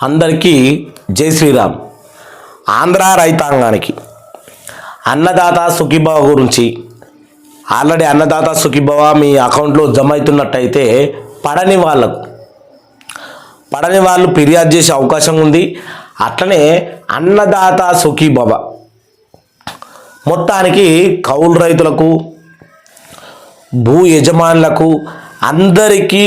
అందరికీ జై శ్రీరామ్. ఆంధ్ర రైతాంగానికి అన్నదాత సుఖీభవ గురించి ఆల్రెడీ అన్నదాత సుఖీభవ మీ అకౌంట్లో జమ అవుతున్నట్టయితే పడని వాళ్ళకు పడని వాళ్ళు ఫిర్యాదు చేసే అవకాశం ఉంది. అట్లనే అన్నదాత సుఖీభవ మొత్తానికి కౌలు రైతులకు భూ యజమానులకు అందరికీ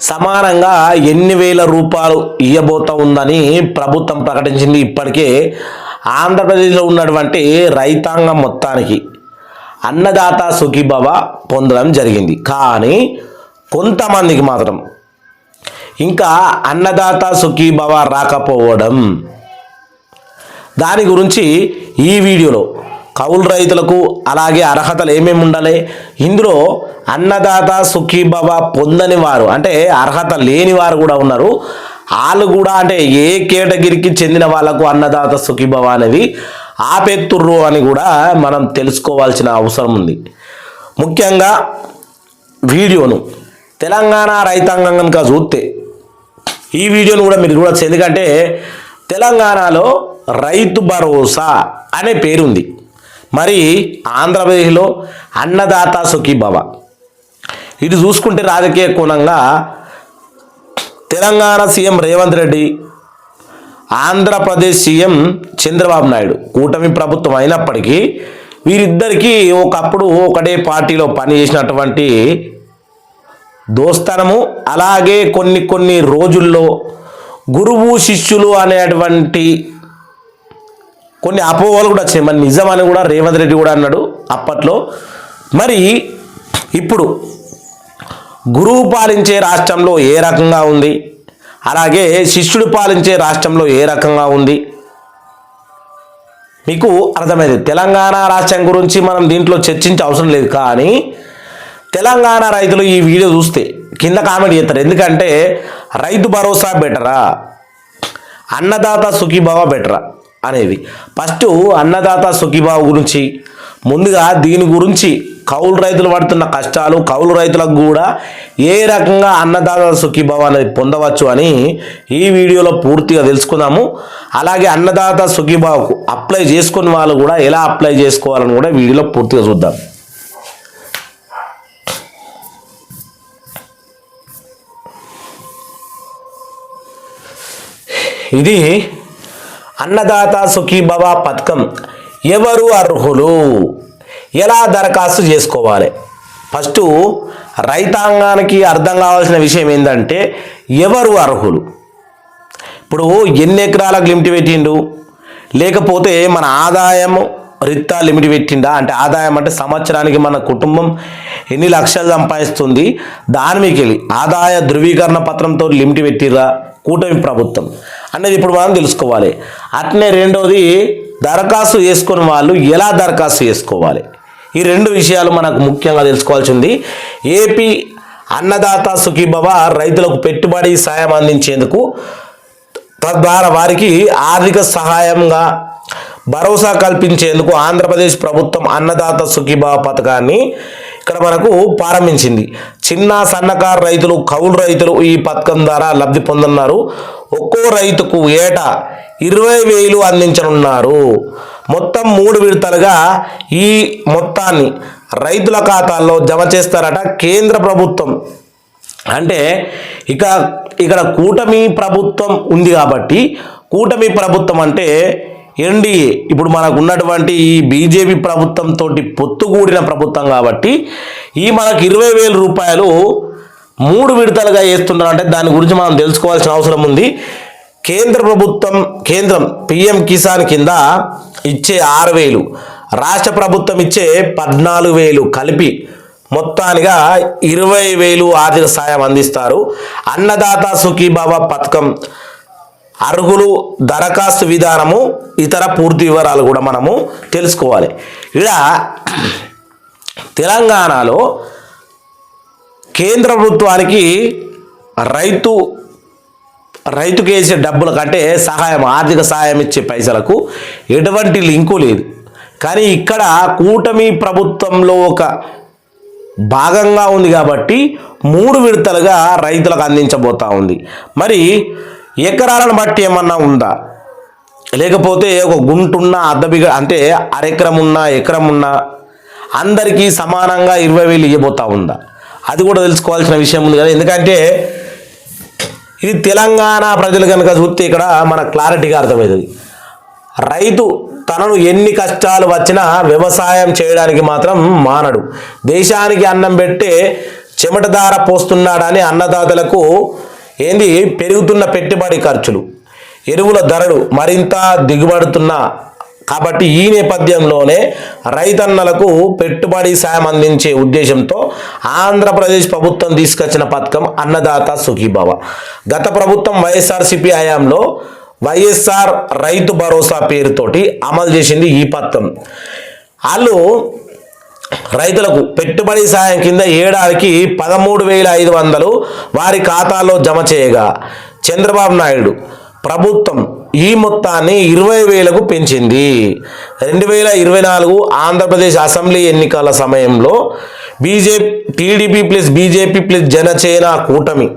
సమానంగా ఎన్ని వేల రూపాయలు ఇవ్వబోతా ఉందని ప్రభుత్వం ప్రకటించింది. ఇప్పటికే ఆంధ్రప్రదేశ్లో ఉన్నటువంటి రైతాంగం మొత్తానికి అన్నదాత సుఖీభవ పొందడం జరిగింది. కానీ కొంతమందికి మాత్రం ఇంకా అన్నదాత సుఖీభవ రాకపోవడం. దాని గురించి ఈ వీడియోలో కౌలు రైతులకు అలాగే అర్హతలు ఏమేమి ఉండాలి? ఇందులో అన్నదాత సుఖీభవ పొందని వారు అంటే అర్హత లేని వారు కూడా ఉన్నారు. వాళ్ళు కూడా అంటే ఏ కేటగిరీకి చెందిన వాళ్ళకు అన్నదాత సుఖీభవ అనేది ఆపెత్తుర్రు అని కూడా మనం తెలుసుకోవాల్సిన అవసరం ఉంది. ముఖ్యంగా వీడియోను తెలంగాణ రైతాంగం కనుక చూస్తే ఈ వీడియోను కూడా మీరు చూడొచ్చు. ఎందుకంటే తెలంగాణలో రైతు భరోసా అనే పేరుంది. మరి ఆంధ్రప్రదేశ్లో అన్నదాత సుఖీభవ. ఇది చూసుకుంటే రాజకీయ కోణంగా తెలంగాణ సీఎం రేవంత్ రెడ్డి ఆంధ్రప్రదేశ్ సీఎం చంద్రబాబు నాయుడు కూటమి ప్రభుత్వం అయినప్పటికీ వీరిద్దరికీ ఒకప్పుడు ఒకటే పార్టీలో పనిచేసినటువంటి దోస్తనము అలాగే కొన్ని కొన్ని రోజుల్లో గురువు శిష్యులు అనేటువంటి కొన్ని అపోహలు కూడా వచ్చాయి. మరి నిజమని కూడా రేవంత్ రెడ్డి కూడా అన్నాడు అప్పట్లో. మరి ఇప్పుడు గురువు పాలించే రాష్ట్రంలో ఏ రకంగా ఉంది? అలాగే శిష్యుడు పాలించే రాష్ట్రంలో ఏ రకంగా ఉంది? మీకు అర్థమైంది. తెలంగాణ రాష్ట్రం గురించి మనం దీంట్లో చర్చించే అవసరం లేదు. కానీ తెలంగాణ రైతులు ఈ వీడియో చూస్తే కింద కామెంట్ చేస్తారు. ఎందుకంటే రైతు భరోసా బెటరా? అన్నదాత సుఖీభావ బెటరా? అనేవి. ఫస్ట్ అన్నదాత సుఖీభావ గురించి ముందుగా దీని గురించి కౌలు రైతులు పడుతున్న కష్టాలు కౌలు రైతులకు కూడా ఏ రకంగా అన్నదాత సుఖీభావ అనేది పొందవచ్చు అని ఈ వీడియోలో పూర్తిగా తెలుసుకుందాము. అలాగే అన్నదాత సుఖీభావకు అప్లై చేసుకున్న వాళ్ళు కూడా ఎలా అప్లై చేసుకోవాలని కూడా వీడియోలో పూర్తిగా చూద్దాం. ఇది అన్నదాత సుఖీభవ పథకం. ఎవరు అర్హులు? ఎలా దరఖాస్తు చేసుకోవాలి? ఫస్ట్ రైతాంగానికి అర్థం కావాల్సిన విషయం ఏంటంటే ఎవరు అర్హులు? ఇప్పుడు ఎన్ని ఎకరాలకు లిమిట్ పెట్టిండు? లేకపోతే మన ఆదాయం రిత్తా లిమిట్ పెట్టిండా? అంటే ఆదాయం అంటే సంవత్సరానికి మన కుటుంబం ఎన్ని లక్షలు సంపాదిస్తుంది? దాని మీకు ఆదాయ ధృవీకరణ పత్రంతో లిమిట్ పెట్టిరా కూటమి ప్రభుత్వం. అనేది ఇప్పుడు మనం తెలుసుకోవాలి. అట్నే రెండోది దరఖాస్తు చేసుకున్న వాళ్ళు ఎలా దరఖాస్తు చేసుకోవాలి? ఈ రెండు విషయాలు మనకు ముఖ్యంగా తెలుసుకోవాల్సి ఉంది ఏపీ అన్నదాత సుఖీభవ రైతులకు పెట్టుబడి సాయం అందించేందుకు తద్వారా వారికి ఆర్థిక సహాయంగా భరోసా కల్పించేందుకు ఆంధ్రప్రదేశ్ ప్రభుత్వం అన్నదాత సుఖీభావ పథకాన్ని ఇక్కడ మనకు ప్రారంభించింది. చిన్న సన్నకారు రైతులు కౌలు రైతులు ఈ పథకం ద్వారా లబ్ధి పొందున్నారు ఒక్కో రైతుకు ఏటా ఇరవై వేలు అందించనున్నారు. మొత్తం మూడు విడతలుగా ఈ మొత్తాన్ని రైతుల ఖాతాల్లో జమ చేస్తారట కేంద్ర ప్రభుత్వం. అంటే ఇక ఇక్కడ కూటమి ప్రభుత్వం ఉంది కాబట్టి కూటమి ప్రభుత్వం అంటే ఎన్డీఏ. ఇప్పుడు మనకు ఉన్నటువంటి ఈ బీజేపీ ప్రభుత్వంతో పొత్తుగూడిన ప్రభుత్వం కాబట్టి ఈ మనకు ఇరవై వేల రూపాయలు మూడు విడతలుగా వేస్తున్నారు అంటే దాని గురించి మనం తెలుసుకోవాల్సిన అవసరం ఉంది. కేంద్ర ప్రభుత్వం కేంద్రం పిఎం కిసాన్ కింద ఇచ్చే ఆరు వేలు రాష్ట్ర ప్రభుత్వం ఇచ్చే పద్నాలుగు వేలు కలిపి మొత్తానిగా ఇరవై వేలు ఆర్థిక సాయం అందిస్తారు. అన్నదాత సుఖీబాబా పథకం అర్హులు దరఖాస్తు విధానము ఇతర పూర్తి వివరాలు కూడా మనము తెలుసుకోవాలి. ఇలా తెలంగాణలో కేంద్ర ప్రభుత్వానికి రైతు రైతుకు వేసే డబ్బుల కంటే సహాయం ఆర్థిక సహాయం ఇచ్చే పైసలకు ఎటువంటి లింకు లేదు. కానీ ఇక్కడ కూటమి ప్రభుత్వంలో ఒక భాగంగా ఉంది కాబట్టి మూడు విడతలుగా రైతులకు అందించబోతా ఉంది. మరి ఎకరాలను బట్టి ఏమన్నా ఉందా? లేకపోతే ఒక గుంటున్న అద్దబిగ అంటే అరెకరం ఉన్నా ఎకరం ఉన్నా అందరికీ సమానంగా ఇరవై వేలు ఇవ్వబోతా ఉందా? అది కూడా తెలుసుకోవాల్సిన విషయం ఉంది కదా. ఎందుకంటే ఇది తెలంగాణ ప్రజలు కనుక చూస్తే ఇక్కడ మన క్లారిటీగా అర్థమవుతుంది. రైతు తనను ఎన్ని కష్టాలు వచ్చినా వ్యవసాయం చేయడానికి మాత్రం మానడు. దేశానికి అన్నం పెట్టే చెమటదార పోస్తున్నాడని అన్నదాతలకు ఏంది? పెరుగుతున్న పెట్టుబడి ఖర్చులు. ఎరువుల ధరలు మరింత దిగుబడుతున్న కాబట్టి ఈ నేపథ్యంలోనే రైతన్నలకు పెట్టుబడి సాయం అందించే ఉద్దేశంతో ఆంధ్రప్రదేశ్ ప్రభుత్వం తీసుకొచ్చిన పథకం అన్నదాత సుఖీభవ. గత ప్రభుత్వం వైఎస్ఆర్సిపి హయాంలో వైఎస్ఆర్ రైతు భరోసా పేరుతోటి అమలు చేసింది ఈ పథకం. వాళ్ళు రైతులకు పెట్టుబడి సాయం కింద ఏడాదికి పదమూడు వేల ఐదు వందలు వారి ఖాతాలో జమ చేయగా చంద్రబాబు నాయుడు ప్రభుత్వం ఈ మొత్తాన్ని ఇరవై వేలకు పెంచింది. రెండు వేల ఇరవై నాలుగు ఆంధ్రప్రదేశ్ అసెంబ్లీ ఎన్నికల సమయంలో BJP TDP plus BJP plus Janasena కూటమి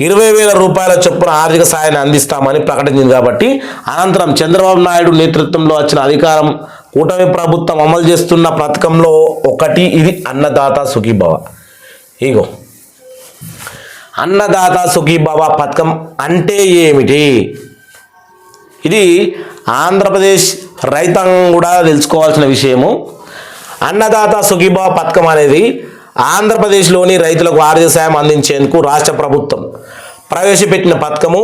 ఇరవై వేల రూపాయల చొప్పున ఆర్థిక సాయాన్ని అందిస్తామని ప్రకటించింది కాబట్టి అనంతరం చంద్రబాబు నాయుడు నేతృత్వంలో వచ్చిన అధికారం కూటమి ప్రభుత్వం అమలు చేస్తున్న పథకంలో ఒకటి ఇది అన్నదాత సుఖీభవ. ఇగో. అన్నదాత సుఖీభవ పథకం అంటే ఏమిటి? ఇది ఆంధ్రప్రదేశ్ రైతాంగం కూడా తెలుసుకోవాల్సిన విషయము. అన్నదాత సుఖీభావ పథకం అనేది ఆంధ్రప్రదేశ్లోని రైతులకు ఆర్థిక సాయం అందించేందుకు రాష్ట్ర ప్రభుత్వం ప్రవేశపెట్టిన పథకము.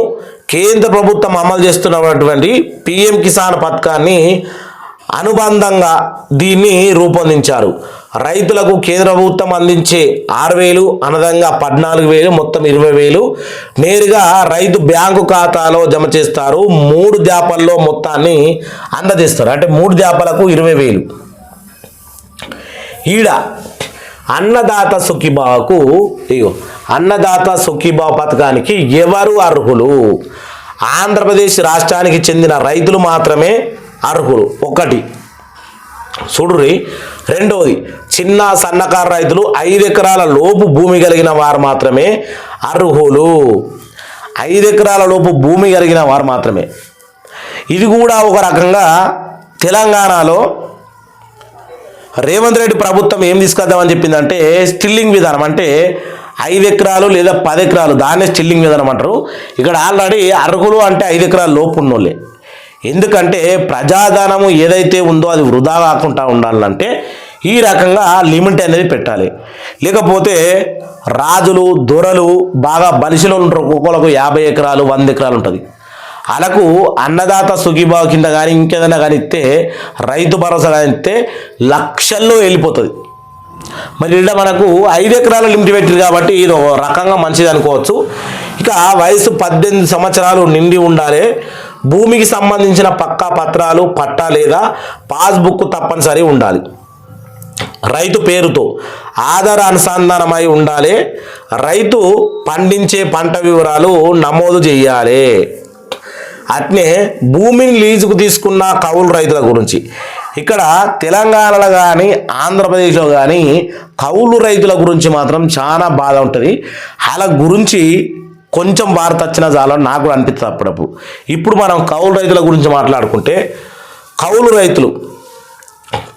కేంద్ర ప్రభుత్వం అమలు చేస్తున్నటువంటి పిఎం కిసాన్ పథకాన్ని అనుబంధంగా దీన్ని రూపొందించారు. రైతులకు కేంద్ర ప్రభుత్వం అందించే ఆరు వేలు అనదంగా పద్నాలుగు వేలు మొత్తం ఇరవై వేలు నేరుగా రైతు బ్యాంకు ఖాతాలో జమ చేస్తారు. మూడు జాపల్లో మొత్తాన్ని అందజేస్తారు. అంటే మూడు జాపలకు ఇరవై వేలు. ఈడ అన్నదాత సుఖీబాకు ఇగో అన్నదాత సుఖీబావ పథకానికి ఎవరు అర్హులు? ఆంధ్రప్రదేశ్ రాష్ట్రానికి చెందిన రైతులు మాత్రమే అర్హులు. ఒకటి. చూడురి రెండవది చిన్న సన్నకారు రైతులు ఐదు ఎకరాల లోపు భూమి కలిగిన వారు మాత్రమే అర్హులు. ఐదు ఎకరాల లోపు భూమి కలిగిన వారు మాత్రమే. ఇది కూడా ఒక రకంగా తెలంగాణలో రేవంత్ రెడ్డి ప్రభుత్వం ఏం తీసుకొద్దామని చెప్పిందంటే స్టిల్లింగ్ విధానం. అంటే ఐదు ఎకరాలు లేదా పది ఎకరాలు దాన్నే స్టిల్లింగ్ విధానం అంటారు. ఇక్కడ ఆల్రెడీ అర్హులు అంటే ఐదు ఎకరాల లోపు ఉన్నోళ్ళే. ఎందుకంటే ప్రజాధనము ఏదైతే ఉందో అది వృధా కాకుండా ఉండాలంటే ఈ రకంగా లిమిట్ అనేది పెట్టాలి. లేకపోతే రాజులు దొరలు బాగా బలిసిలో ఉంటారు. ఒక్కొక్కలకు యాభై ఎకరాలు వంద ఎకరాలు ఉంటుంది. అలకు అన్నదాత సుఖీభావ కింద కానీ ఇంకేదైనా కానీ ఇస్తే రైతు భరోసా కానీ ఇస్తే లక్షల్లో వెళ్ళిపోతుంది. మరి ఇక్కడ మనకు ఐదు ఎకరాల లిమిట్ పెట్టింది కాబట్టి ఇది ఒక రకంగా మంచిది అనుకోవచ్చు. ఇక వయసు పద్దెనిమిది సంవత్సరాలు నిండి ఉండాలి. భూమికి సంబంధించిన పక్కా పత్రాలు పట్టా లేదా పాస్బుక్ తప్పనిసరి ఉండాలి. రైతు పేరుతో ఆధార్ అనుసంధానమై ఉండాలి. రైతు పండించే పంట వివరాలు నమోదు చేయాలి. అట్నే భూమిని లీజుకు తీసుకున్న కౌలు రైతుల గురించి. ఇక్కడ తెలంగాణలో కానీ ఆంధ్రప్రదేశ్లో కానీ కౌలు రైతుల గురించి మాత్రం చాలా బాధ ఉంటుంది. వాళ్ళ గురించి కొంచెం భారత వచ్చిన చాలని నాకు కూడా అనిపిస్తుంది అప్పుడప్పుడు. ఇప్పుడు మనం కౌలు రైతుల గురించి మాట్లాడుకుంటే కౌలు రైతులు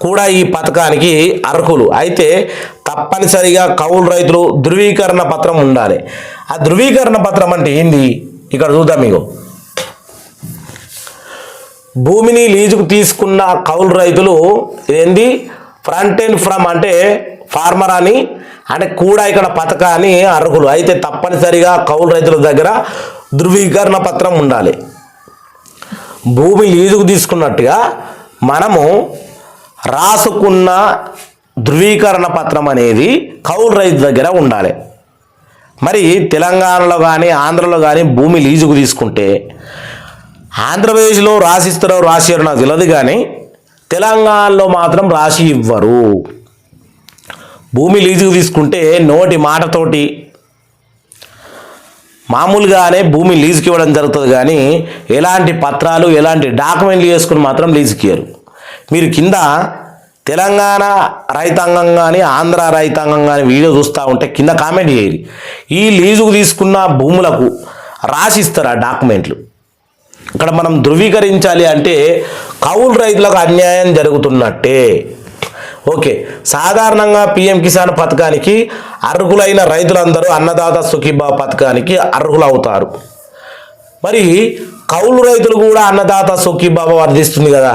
కూడా ఈ పథకానికి అర్హులు. అయితే తప్పనిసరిగా కౌలు రైతులు ధృవీకరణ పత్రం ఉండాలి. ఆ ధృవీకరణ పత్రం అంటే ఏంది? ఇక్కడ చూద్దాం మీకు భూమిని లీజుకు తీసుకున్న కౌలు రైతులు ఏంది ఫ్రంట్ అండ్ ఫ్రమ్ అంటే ఫార్మర్ అని అంటే కూడా ఇక్కడ పథకాన్ని అర్హులు. అయితే తప్పనిసరిగా కౌలు రైతుల దగ్గర ధృవీకరణ పత్రం ఉండాలి. భూమి లీజుకు తీసుకున్నట్టుగా మనము రాసుకున్న ధృవీకరణ పత్రం అనేది కౌలు రైతు దగ్గర ఉండాలి. మరి తెలంగాణలో కానీ ఆంధ్రలో కానీ భూమి లీజుకు తీసుకుంటే ఆంధ్రప్రదేశ్లో రాసిస్తారో రాసియారో నాకు తెలియదు కానీ తెలంగాణలో మాత్రం రాసి ఇవ్వరు. భూమి లీజుకు తీసుకుంటే నోటి మాటతోటి మామూలుగానే భూమి లీజుకి ఇవ్వడం జరుగుతుంది కానీ ఎలాంటి పత్రాలు ఎలాంటి డాక్యుమెంట్లు చేసుకుని మాత్రం లీజుకి ఇయ్యరు. మీరు కింద తెలంగాణ రైతాంగం కానీ ఆంధ్ర రైతాంగం కానీ వీడియో చూస్తూ ఉంటే కింద కామెంట్ చేయాలి ఈ లీజుకు తీసుకున్న భూములకు రాసిస్తారు ఆ డాక్యుమెంట్లు. ఇక్కడ మనం ధృవీకరించాలి అంటే కౌలు రైతులకు అన్యాయం జరుగుతున్నట్టే. ఓకే. సాధారణంగా పిఎం కిసాన్ పథకానికి అర్హులైన రైతులందరూ అన్నదాత సుఖీబా పథకానికి అర్హులవుతారు. మరి కౌలు రైతులు కూడా అన్నదాత సుఖీబాబా వర్ధిస్తుంది కదా.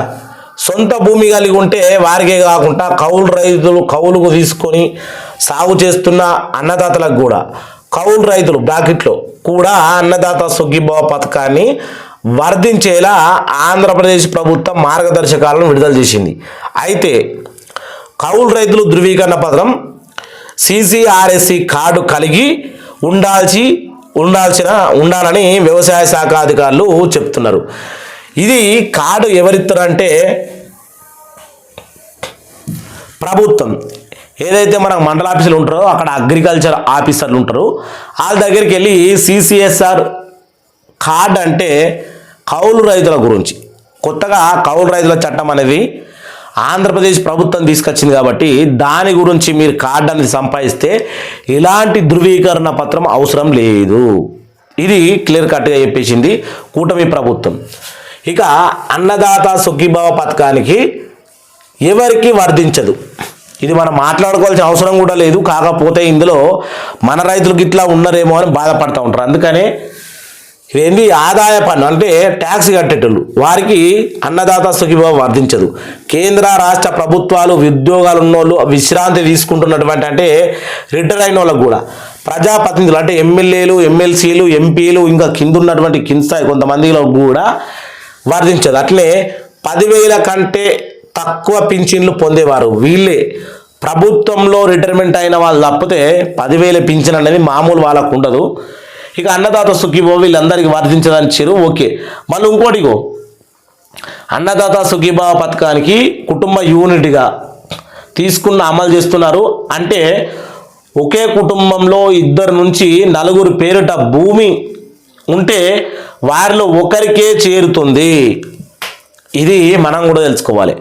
సొంత భూమి కలిగి ఉంటే వారికే కాకుండా కౌలు రైతులు కౌలుకు తీసుకొని సాగు చేస్తున్న అన్నదాతలకు కూడా కౌలు రైతులు బ్రాకెట్లో కూడా అన్నదాత సుఖీబాబా పథకాన్ని వర్ధించేలా ఆంధ్రప్రదేశ్ ప్రభుత్వం మార్గదర్శకాలను విడుదల చేసింది. అయితే కౌలు రైతులు ధృవీకరణ పత్రం సిసిఆర్ఎస్సి కార్డు కలిగి ఉండాల్సి ఉండాల్సిన ఉండాలని వ్యవసాయ శాఖ అధికారులు చెప్తున్నారు. ఇది కార్డు ఎవరిస్తారంటే ప్రభుత్వం. ఏదైతే మనకు మండల ఆఫీసులు ఉంటారో అక్కడ అగ్రికల్చర్ ఆఫీసర్లు ఉంటారు. వాళ్ళ దగ్గరికి వెళ్ళి సిసిఎస్ఆర్ కార్డ్ అంటే కౌలు రైతుల గురించి. కొత్తగా కౌలు రైతుల చట్టం అనేది ఆంధ్రప్రదేశ్ ప్రభుత్వం తీసుకొచ్చింది కాబట్టి దాని గురించి మీరు కార్డు అనేది సంపాదిస్తే ఎలాంటి ధృవీకరణ పత్రం అవసరం లేదు. ఇది క్లియర్ కట్గా చెప్పేసింది కూటమి ప్రభుత్వం. ఇక అన్నదాత సుఖీభావ పథకానికి ఎవరికి వర్ధించదు ఇది మనం మాట్లాడుకోవాల్సిన అవసరం కూడా లేదు. కాకపోతే ఇందులో మన రైతులకు ఇట్లా ఉన్నారేమో అని బాధపడుతూ ఉంటారు. అందుకనే ఇదేంటి ఆదాయ పన్ను. అంటే ట్యాక్స్ కట్టేటోళ్ళు. వారికి అన్నదాత సుఖీభావం వర్ధించదు. కేంద్ర రాష్ట్ర ప్రభుత్వాలు ఉద్యోగాలు ఉన్నోళ్ళు విశ్రాంతి తీసుకుంటున్నటువంటి అంటే రిటైర్ అయిన వాళ్ళకు కూడా. ప్రజాప్రతినిధులు అంటే ఎమ్మెల్యేలు ఎమ్మెల్సీలు ఎంపీలు ఇంకా కింద ఉన్నటువంటి కింద స్థాయి కొంతమందిలో కూడా వర్ధించదు. అట్లే పదివేల కంటే తక్కువ పింఛన్లు పొందేవారు. వీళ్ళే ప్రభుత్వంలో రిటైర్మెంట్ అయిన వాళ్ళు తప్పితే పదివేల పింఛన్ అనేది మామూలు వాళ్ళకు ఉండదు. ఇక అన్నదాత సుఖీభో వీళ్ళందరికీ వర్ధించదని చెరు ఓకే. మళ్ళీ ఇంకోటిగో అన్నదాత సుఖీభావ పథకానికి కుటుంబ యూనిట్గా తీసుకున్న అమలు చేస్తున్నారు. అంటే ఒకే కుటుంబంలో ఇద్దరు నుంచి నలుగురు పేరిట భూమి ఉంటే వారిలో ఒకరికే చేరుతుంది. ఇది మనం కూడా తెలుసుకోవాలి.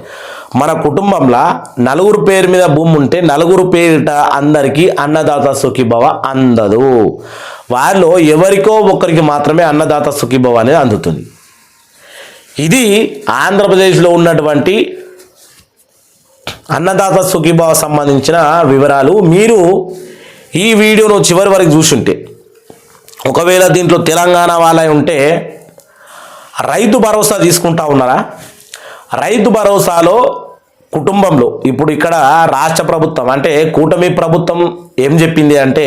మన కుటుంబంలో నలుగురు పేరు మీద భూమి ఉంటే నలుగురు పేరిట అందరికీ అన్నదాత సుఖీభవ అందదు. వారిలో ఎవరికో ఒకరికి మాత్రమే అన్నదాత సుఖీభవ అనేది అందుతుంది. ఇది ఆంధ్రప్రదేశ్లో ఉన్నటువంటి అన్నదాత సుఖీభావ సంబంధించిన వివరాలు. మీరు ఈ వీడియోను చివరి వరకు చూసుంటే ఒకవేళ దీంట్లో తెలంగాణ వాళ్ళై ఉంటే రైతు భరోసా తీసుకుంటా ఉన్నారా? రైతు భరోసాలో కుటుంబంలో ఇప్పుడు ఇక్కడ రాష్ట్ర ప్రభుత్వం అంటే కూటమి ప్రభుత్వం ఏం చెప్పింది అంటే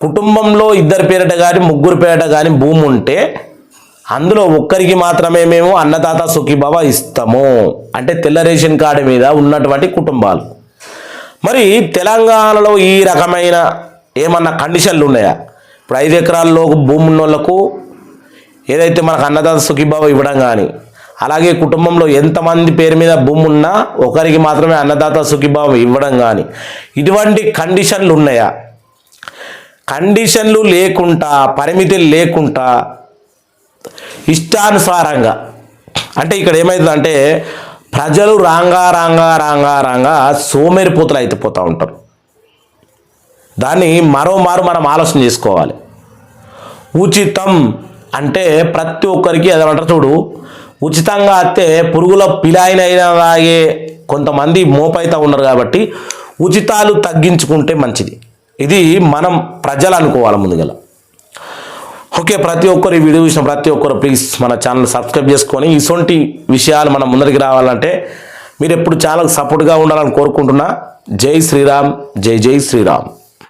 కుటుంబంలో ఇద్దరు పేరిట కానీ ముగ్గురు పేరిట కానీ భూమి ఉంటే అందులో ఒక్కరికి మాత్రమే మేము అన్నదాత సుఖీభావ ఇస్తాము. అంటే తెల్ల రేషన్ కార్డు మీద ఉన్నటువంటి కుటుంబాలు. మరి తెలంగాణలో ఈ రకమైన ఏమన్నా కండిషన్లు ఉన్నాయా? ఇప్పుడు ఐదు ఎకరాల్లో భూమి ఉన్న వాళ్ళకు ఏదైతే మనకు అన్నదాత సుఖీభావ ఇవ్వడం కానీ అలాగే కుటుంబంలో ఎంతమంది పేరు మీద భూమి ఉన్నా ఒకరికి మాత్రమే అన్నదాత సుఖీభావం ఇవ్వడం కానీ ఇటువంటి కండిషన్లు ఉన్నాయా? కండిషన్లు లేకుండా పరిమితులు లేకుండా ఇష్టానుసారంగా అంటే ఇక్కడ ఏమవుతుందంటే ప్రజలు రాంగా రాంగా రాంగా రాంగా సోమేరిపోతులు అయిపోతూ ఉంటారు. దాన్ని మరోమారు మనం ఆలోచన చేసుకోవాలి. ఉచితం అంటే ప్రతి ఒక్కరికి ఏదంటారు చూడు ఉచితంగా అత్తే పురుగుల పిలాయినైనా అయినా కొంతమంది మోపైతా ఉన్నారు కాబట్టి ఉచితాలు తగ్గించుకుంటే మంచిది. ఇది మనం ప్రజలు అనుకోవాలి ముందుగల. ఓకే ప్రతి ఒక్కరు ఈ వీడియో చూసిన ప్రతి ఒక్కరు ప్లీజ్ మన ఛానల్ సబ్స్క్రైబ్ చేసుకొని ఇటువంటి విషయాలు మనం ముందరికి రావాలంటే మీరు ఎప్పుడు ఛానల్ సపోర్ట్గా ఉండాలని కోరుకుంటున్నా. జై శ్రీరామ్ జై జై శ్రీరామ్.